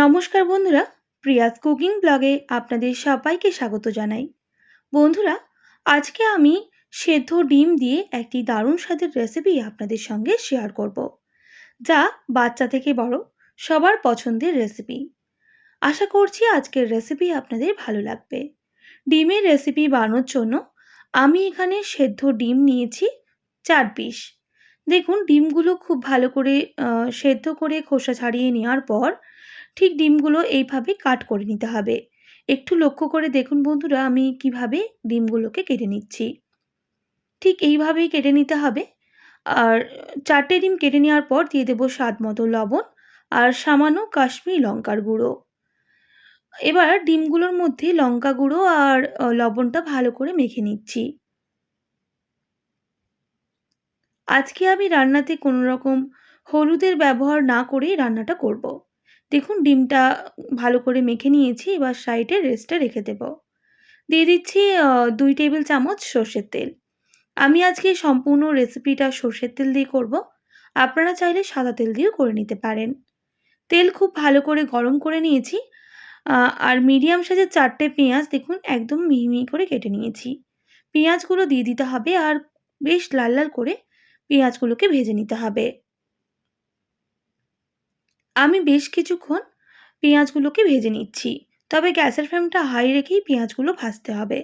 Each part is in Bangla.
নমস্কার বন্ধুরা, প্রিয়াস কুকিং ব্লগে আপনাদের সবাইকে স্বাগত জানাই। বন্ধুরা, আজকে আমি সেদ্ধ ডিম দিয়ে একটি দারুণ স্বাদের রেসিপি আপনাদের সঙ্গে শেয়ার করব, যা বাচ্চা থেকে বড় সবার পছন্দের রেসিপি আশা করছি আজকের রেসিপি আপনাদের ভালো লাগবে। ডিমের রেসিপি বানানোর জন্য আমি এখানে সেদ্ধ ডিম নিয়েছি চার পিস দেখুন, ডিমগুলো খুব ভালো করে সেদ্ধ করে খোসা ছাড়িয়ে নেওয়ার পর ঠিক ডিমগুলো এইভাবে কাট করে নিতে হবে। একটু লক্ষ্য করে দেখুন বন্ধুরা, আমি কীভাবে ডিমগুলোকে কেটে নিচ্ছি। ঠিক এইভাবেই কেটে নিতে হবে। আর চারটে ডিম কেটে নেওয়ার পর দিয়ে দেবো স্বাদ মতো লবণ আর সামান্য কাশ্মীরি লঙ্কার গুঁড়ো। এবার ডিমগুলোর মধ্যে লঙ্কা গুঁড়ো আর লবণটা ভালো করে মেখে নিচ্ছি। আজকে আমি রান্নাতে কোনো রকম হলুদের ব্যবহার না করেই রান্নাটা করব। দেখুন, ডিমটা ভালো করে মেখে নিয়েছি, এবার সাইডে রেস্টে রেখে দেব। দিয়ে দিচ্ছি দুই টেবিল চামচ সর্ষের তেল। আমি আজকে সম্পূর্ণ রেসিপিটা সর্ষের তেল দিয়ে করব। আপনারা চাইলে সাদা তেল দিয়েও করে নিতে পারেন। তেল খুব ভালো করে গরম করে নিয়েছি আর মিডিয়াম সাইজের চারটে পেঁয়াজ দেখুন, একদম মিহি মিহি করে কেটে নিয়েছি। পেঁয়াজগুলো দিয়ে দিতে হবে, আর বেশ লাল লাল করে পেঁয়াজগুলোকে ভেজে নিতে হবে। আমি বেশ কিছুক্ষণ পেঁয়াজগুলোকে ভেজে নিচ্ছি, তবে গ্যাসের ফ্লেমটা হাই রেখেই পেঁয়াজগুলো ভাজতে হবে।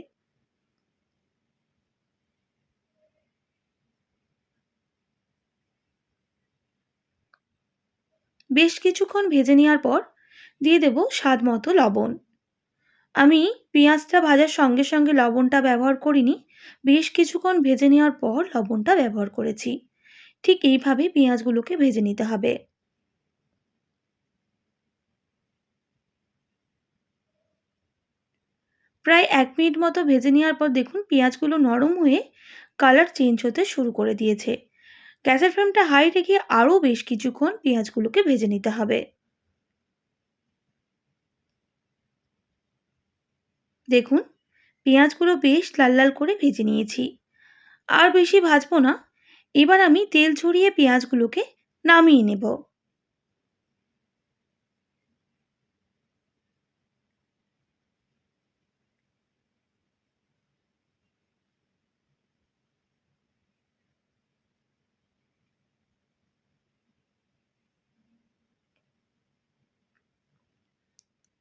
বেশ কিছুক্ষণ ভেজে নেওয়ার পর দিয়ে দেব স্বাদ মতো লবণ। আমি পেঁয়াজটা ভাজার সঙ্গে সঙ্গে লবণটা ব্যবহার করিনি, বেশ কিছুক্ষণ ভেজে নেওয়ার পর লবণটা ব্যবহার করেছি। ঠিক এইভাবে পেঁয়াজগুলোকে ভেজে নিতে হবে। প্রায় এক মিনিট মতো ভেজে নেওয়ার পর দেখুন পেঁয়াজগুলো নরম হয়ে কালার চেঞ্জ হতে শুরু করে দিয়েছে। গ্যাসের ফ্লেমটা হাই রেখে আরও বেশ কিছুক্ষণ পেঁয়াজগুলোকে ভেজে নিতে হবে। দেখুন, পেঁয়াজগুলো বেশ লাল লাল করে ভেজে নিয়েছি। আর বেশি ভাজবো না। এবার আমি তেল ছড়িয়ে পেঁয়াজগুলোকে নামিয়ে নেব।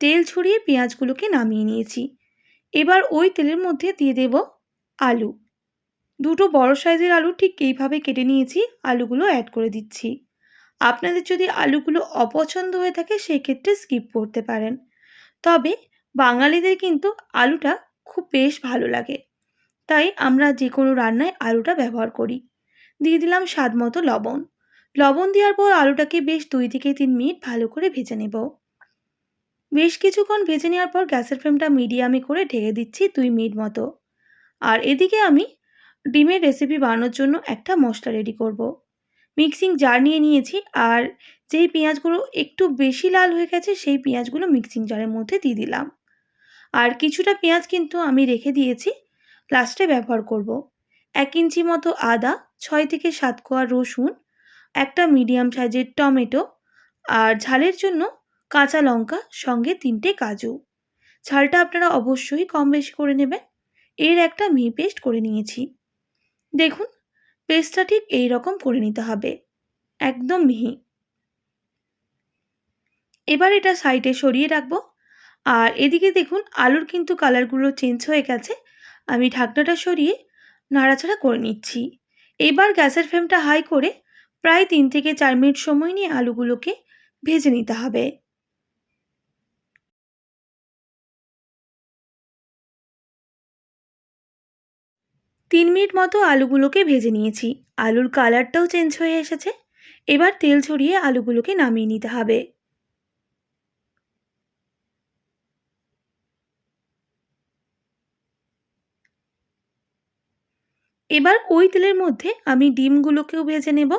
তেল ছড়িয়ে পেঁয়াজগুলোকে নামিয়ে নিয়েছি। এবার ওই তেলের মধ্যে দিয়ে দেব আলু। দুটো বড় সাইজের আলু ঠিক এইভাবে কেটে নিয়েছি, আলুগুলো অ্যাড করে দিচ্ছি। আপনাদের যদি আলুগুলো অপছন্দ হয়ে থাকে সেই ক্ষেত্রে স্কিপ করতে পারেন। তবে বাঙালিদের কিন্তু আলুটা খুব বেশ ভালো লাগে। তাই আমরা যে কোনো রান্নায় আলুটা ব্যবহার করি। দিয়ে দিলাম স্বাদ মতো লবণ। লবণ দেওয়ার পর আলুটাকে বেশ দুই থেকে তিন মিনিট ভালো করে ভেজে নেব। বেশ কিছুক্ষণ ভেজে নেওয়ার পর গ্যাসের ফ্লেমটা মিডিয়ামে করে ঢেকে দিচ্ছি দুই মিনিট মতো আর এদিকে আমি ডিমের রেসিপি বানানোর জন্য একটা মশলা রেডি করব। মিক্সিং জার নিয়ে নিয়েছি আর যেই পেঁয়াজগুলো একটু বেশি লাল হয়ে গেছে সেই পেঁয়াজগুলো মিক্সিং জারের মধ্যে দিয়ে দিলাম আর কিছুটা পেঁয়াজ কিন্তু আমি রেখে দিয়েছি লাস্টে ব্যবহার করব। এক ইঞ্চি মতো আদা, ছয় থেকে সাত কোয়া রসুন, একটা মিডিয়াম সাইজের টমেটো আর ঝালের জন্য কাঁচা লঙ্কা, সঙ্গে তিনটে কাজু। ঝালটা আপনারা অবশ্যই কম বেশি করে নেবেন। এর একটা মিহি পেস্ট করে নিয়েছি। দেখুন, পেস্টটা ঠিক এই রকম করে নিতে হবে। একদম মিহি। এবার এটা সাইডে সরিয়ে রাখব। আর এদিকে দেখুন, আলুর কিন্তু কালারগুলো চেঞ্জ হয়ে গেছে। আমি ঢাকনাটা সরিয়ে নাড়াচাড়া করে নিচ্ছি। এবার গ্যাসের ফ্লেমটা হাই করে প্রায় তিন থেকে চার মিনিট সময় নিয়ে আলুগুলোকে ভেজে নিতে হবে। তিন মিনিট মতো আলুগুলোকে ভেজে নিয়েছি। আলুর কালারটাও চেঞ্জ হয়ে এসেছে। এবার তেল ছড়িয়ে আলুগুলোকে নামিয়ে নিতে হবে। এবার ওই তেলের মধ্যে আমি ডিমগুলোকেও ভেজে নেব।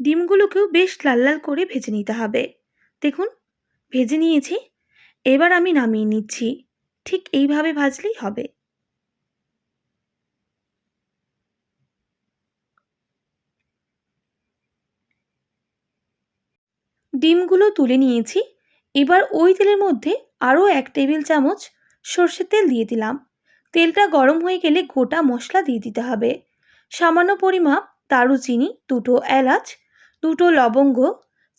ডিমগুলোকেও বেশ লাল লাল করে ভেজে নিতে হবে। দেখুন, ভেজে নিয়েছি, এবার আমি নামিয়ে নিচ্ছি। ঠিক এইভাবে ভাজলেই হবে। ডিমগুলো তুলে নিয়েছি। এবার ওই তেলের মধ্যে আরও এক টেবিল চামচ সর্ষের তেল দিয়ে দিলাম। তেলটা গরম হয়ে গেলে গোটা মশলা দিয়ে দিতে হবে। সামান্য পরিমাপ দারুচিনি, দুটো এলাচ দুটো লবঙ্গ,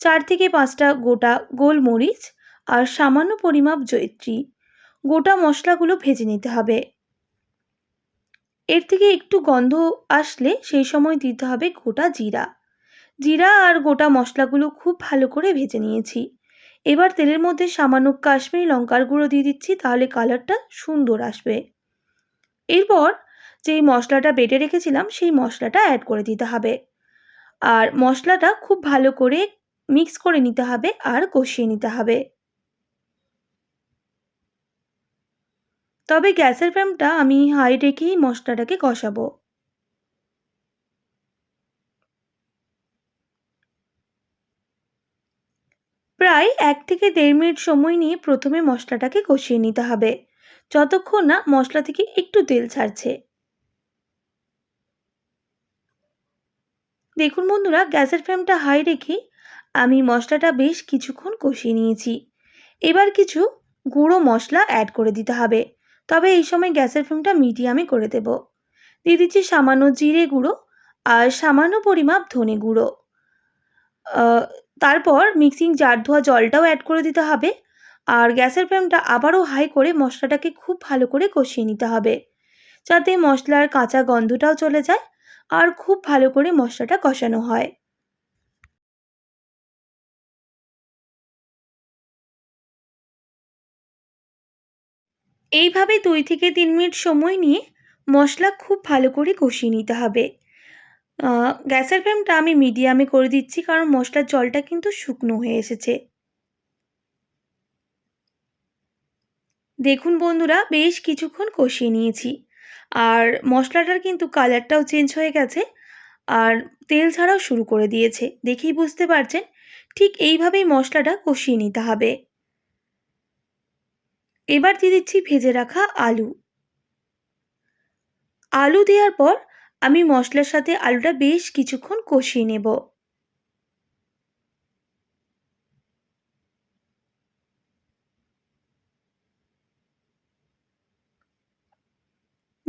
চার থেকে পাঁচটা গোটা গোলমরিচ আর সামান্য পরিমাপ জয়িত্রী। গোটা মশলাগুলো ভেজে নিতে হবে। এর থেকে একটু গন্ধ আসলে সেই সময় দিতে হবে গোটা জিরা। জিরা আর গোটা মশলাগুলো খুব ভালো করে ভেজে নিয়েছি। এবার তেলের মধ্যে সামান্য কাশ্মীরি লঙ্কার গুঁড়ো দিয়ে দিচ্ছি, তাহলে কালারটা সুন্দর আসবে। এরপর যেই মশলাটা বেটে রেখেছিলাম, সেই মশলাটা অ্যাড করে দিতে হবে। আর মশলাটা খুব ভালো করে মিক্স করে নিতে হবে আর কষিয়ে নিতে হবে। তবে গ্যাসের ফ্লেমটা আমি হাই রেখেই মশলাটাকে কষাবো। প্রায় এক থেকে দেড় মিনিট সময় নিয়ে প্রথমে মশলাটাকে কষিয়ে নিতে হবে। যতক্ষণ না মশলা থেকে একটু তেল ছাড়ছে। দেখুন বন্ধুরা, গ্যাসের ফ্লেমটা হাই রেখে আমি মশলাটা বেশ কিছুক্ষণ কষিয়ে নিয়েছি। এবার কিছু গুঁড়ো মশলা অ্যাড করে দিতে হবে। তবে এই সময় গ্যাসের ফ্লেমটা মিডিয়ামে করে দেব। দিয়ে দিচ্ছি সামান্য জিরে গুঁড়ো আর সামান্য পরিমাপ ধনে গুঁড়ো। তারপর মিক্সিং জার ধোয়া জলটাও অ্যাড করে দিতে হবে আর গ্যাসের ফ্লেমটা আবারও হাই করে মশলাটাকে খুব ভালো করে কষিয়ে নিতে হবে। যাতে মশলার কাঁচা গন্ধটাও চলে যায় আর খুব ভালো করে মশলাটা কষানো হয়। এইভাবে দুই থেকে তিন মিনিট সময় নিয়ে মশলা খুব ভালো করে কষিয়ে নিতে হবে। গ্যাসের ফ্লেমটা আমি মিডিয়ামে করে দিচ্ছি কারণ মশলার জলটা কিন্তু শুকনো হয়ে এসেছে। দেখুন বন্ধুরা, বেশ কিছুক্ষণ কষিয়ে নিয়েছি। আর মশলাটার কিন্তু কালারটাও চেঞ্জ হয়ে গেছে। আর তেল ছাড়াও শুরু করে দিয়েছে, দেখেই বুঝতে পারছেন? ঠিক এইভাবেই মশলাটা কষিয়ে নিতে হবে। এবার দিয়ে দিচ্ছি ভেজে রাখা আলু। আলু দেওয়ার পর আমি মশলার সাথে আলুটা বেশ কিছুক্ষণ কষিয়ে নেব।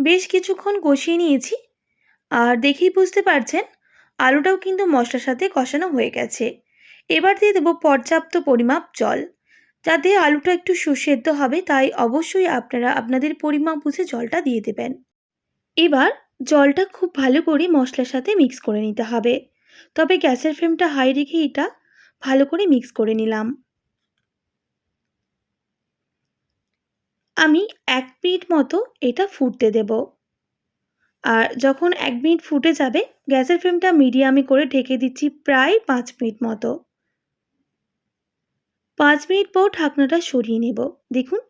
বেশ কিছুক্ষণ কষিয়ে নিয়েছি। আর দেখেই বুঝতে পারছেন, আলুটাও কিন্তু মশলার সাথে কষানো হয়ে গেছে। এবার দিয়ে দেবো পর্যাপ্ত পরিমাপ জল। যাতে আলুটা একটু সুসেদ্ধ হবে, তাই অবশ্যই আপনারা আপনাদের পরিমাপ বুঝে জলটা দিয়ে দেবেন। এবার জলটা খুব ভালো করে মশলার সাথে মিক্স করে নিতে হবে। তবে গ্যাসের ফ্লেমটা হাই রেখে এটা ভালো করে মিক্স করে নিলাম। আমি এক মিনিট মতো এটা ফুটতে দেব। আর যখন এক মিনিট ফুটে যাবে, গ্যাসের ফ্লেমটা মিডিয়ামে করে ঢেকে দিচ্ছি প্রায় পাঁচ মিনিট মতো। পাঁচ মিনিট পর ঢাকনাটা সরিয়ে নেব। দেখুন,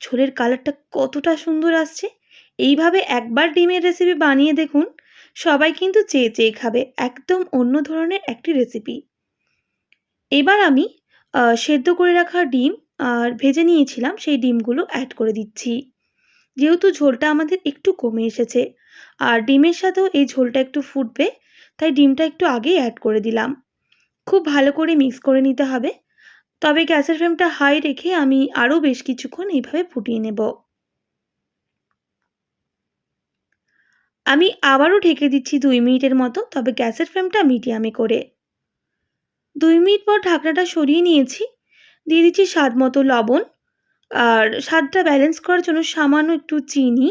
ঝোলের কালারটা কতটা সুন্দর আসছে। এইভাবে একবার ডিমের রেসিপি বানিয়ে দেখুন, সবাই কিন্তু চেয়ে চেয়ে খাবে। একদম অন্য ধরনের একটি রেসিপি এবার আমি সেদ্ধ করে রাখা ডিম আর ভেজে নিয়েছিলাম সেই ডিমগুলো অ্যাড করে দিচ্ছি। যেহেতু ঝোলটা আমাদের একটু কমে এসেছে আর ডিমের সাথেও এই ঝোলটা একটু ফুটবে, তাই ডিমটা একটু আগেই অ্যাড করে দিলাম। খুব ভালো করে মিক্স করে নিতে হবে। তবে গ্যাসের ফ্লেমটা হাই রেখে আমি আরও বেশ কিছুক্ষণ এইভাবে ফুটিয়ে নেব। আমি আবারও ঢেকে দিচ্ছি দুই মিনিটের মতো, তবে গ্যাসের ফ্লেমটা মিডিয়ামে করে। দুই মিনিট পর ঢাকনাটা সরিয়ে নিয়েছি। দিয়ে দিচ্ছি স্বাদ মতো লবণ। আর স্বাদটা ব্যালেন্স করার জন্য সামান্য একটু চিনি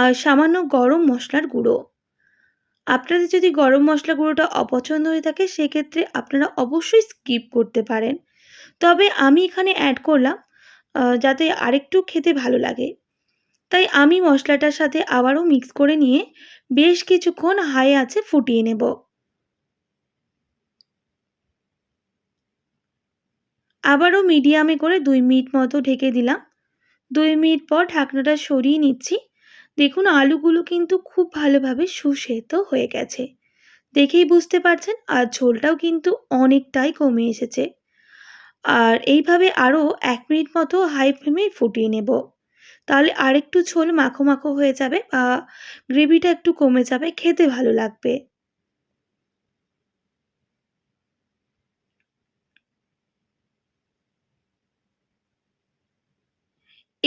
আর সামান্য গরম মশলার গুঁড়ো। আপনাদের যদি গরম মশলা গুঁড়োটা অপছন্দ হয়ে থাকে, সেক্ষেত্রে আপনারা অবশ্যই স্কিপ করতে পারেন। তবে আমি এখানে অ্যাড করলাম যাতে আরেকটু খেতে ভালো লাগে। তাই আমি মশলাটার সাথে আবারও মিক্স করে নিয়ে বেশ কিছুক্ষণ হাই আছে ফুটিয়ে নেব। আবারও মিডিয়ামে করে দুই মিনিট মতো ঢেকে দিলাম। দুই মিনিট পর ঢাকনাটা সরিয়ে নিচ্ছি। দেখুন, আলুগুলো কিন্তু খুব ভালোভাবে সুসেদ্ধ হয়ে গেছে। দেখেই বুঝতে পারছেন, আর ঝোলটাও কিন্তু অনেকটাই কমে এসেছে। আর এইভাবে আরও এক মিনিট মতো হাই ফ্লেমে ফুটিয়ে নেব। তাহলে আরেকটু ঝোল মাখো মাখো হয়ে যাবে বা গ্রেভিটা একটু কমে যাবে, খেতে ভালো লাগবে।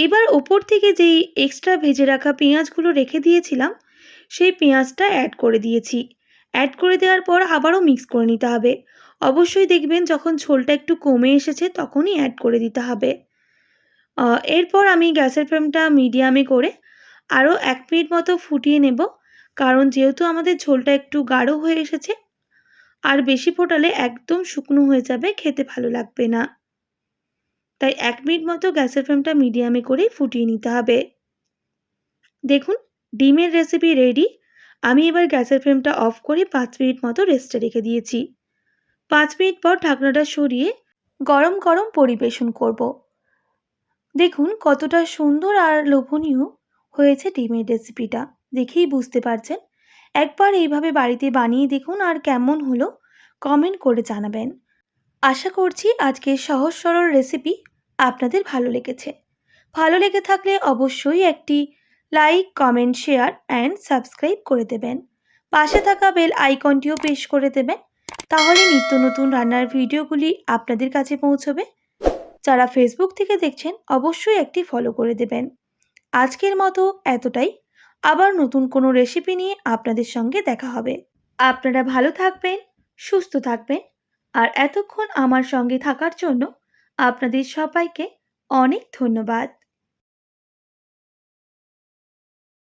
এবার ওপর থেকে যেই এক্সট্রা ভেজে রাখা পেঁয়াজগুলো রেখে দিয়েছিলাম, সেই পেঁয়াজটা অ্যাড করে দিয়েছি। অ্যাড করে দেওয়ার পর আবারও মিক্স করে নিতে হবে। অবশ্যই দেখবেন যখন ঝোলটা একটু কমে এসেছে তখনই অ্যাড করে দিতে হবে। এরপর আমি গ্যাসের ফ্লেমটা মিডিয়ামে করে আরও এক মিনিট মতো ফুটিয়ে নেব, কারণ যেহেতু আমাদের ঝোলটা একটু গাঢ় হয়ে এসেছে, আর বেশি ফোটালে একদম শুকনো হয়ে যাবে, খেতে ভালো লাগবে না। তাই এক মিনিট মতো গ্যাসের ফ্লেমটা মিডিয়ামে করেই ফুটিয়ে নিতে হবে। দেখুন, ডিমের রেসিপি রেডি আমি এবার গ্যাসের ফ্লেমটা অফ করে পাঁচ মিনিট মতো রেস্টে রেখে দিয়েছি। পাঁচ মিনিট পর ঢাকনাটা সরিয়ে গরম গরম পরিবেশন করব। দেখুন, কতটা সুন্দর আর লোভনীয় হয়েছে ডিমের রেসিপিটা দেখেই বুঝতে পারছেন? একবার এইভাবে বাড়িতে বানিয়ে দেখুন আর কেমন হলো কমেন্ট করে জানাবেন। আশা করছি আজকের সহজ সরল রেসিপি আপনাদের ভালো লেগেছে। ভালো লেগে থাকলে অবশ্যই একটি like comment share and subscribe করে দেবেন। পাশে থাকা বেল আইকনটিও প্রেস করে দেবেন। তাহলে নিত্য নতুন রান্নার ভিডিওগুলি আপনাদের কাছে পৌঁছবে। যারা ফেসবুক থেকে দেখছেন, অবশ্যই একটি ফলো করে দেবেন। আজকের মতো এতটাই। আবার নতুন কোনো রেসিপি নিয়ে আপনাদের সঙ্গে দেখা হবে। আপনারা ভালো থাকবেন, সুস্থ থাকবেন। আর এতক্ষণ আমার সঙ্গে থাকার জন্য আপনাদের সবাইকে অনেক ধন্যবাদ।